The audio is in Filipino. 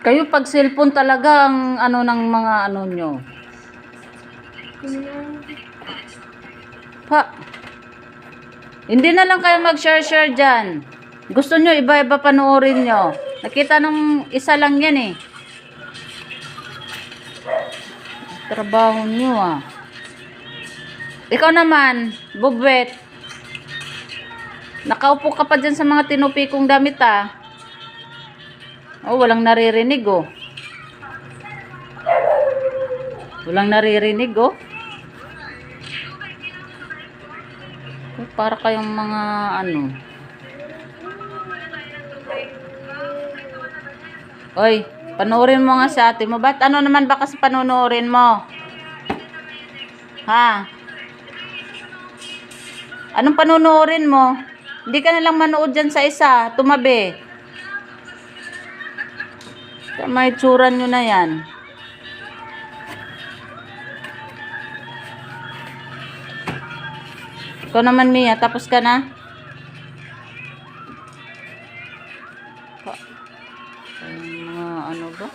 Kayo pag cellphone talaga ang ano ng mga ano nyo. Pa. Hindi na lang kayo mag-share-share dyan. Gusto nyo, iba-iba panoorin nyo. Nakita nung isa lang yan eh. Trabaho nyo ah. Ikaw naman, Bubwet. Nakaupo ka pa dyan sa mga tinupi kong damit ah. Oh, walang naririnig oh. Walang naririnig oh. Eh, Para kayong mga ano. Oy, panoorin mo nga sa ate mo. Ba't ano naman ba kasi panoorin mo? Ha? Anong panonoorin mo? Hindi ka na lang manood dyan sa isa. Tumabi. May tsura nyo na yan. Ikaw naman, Mia. Tapos ka na? Mga ano ba?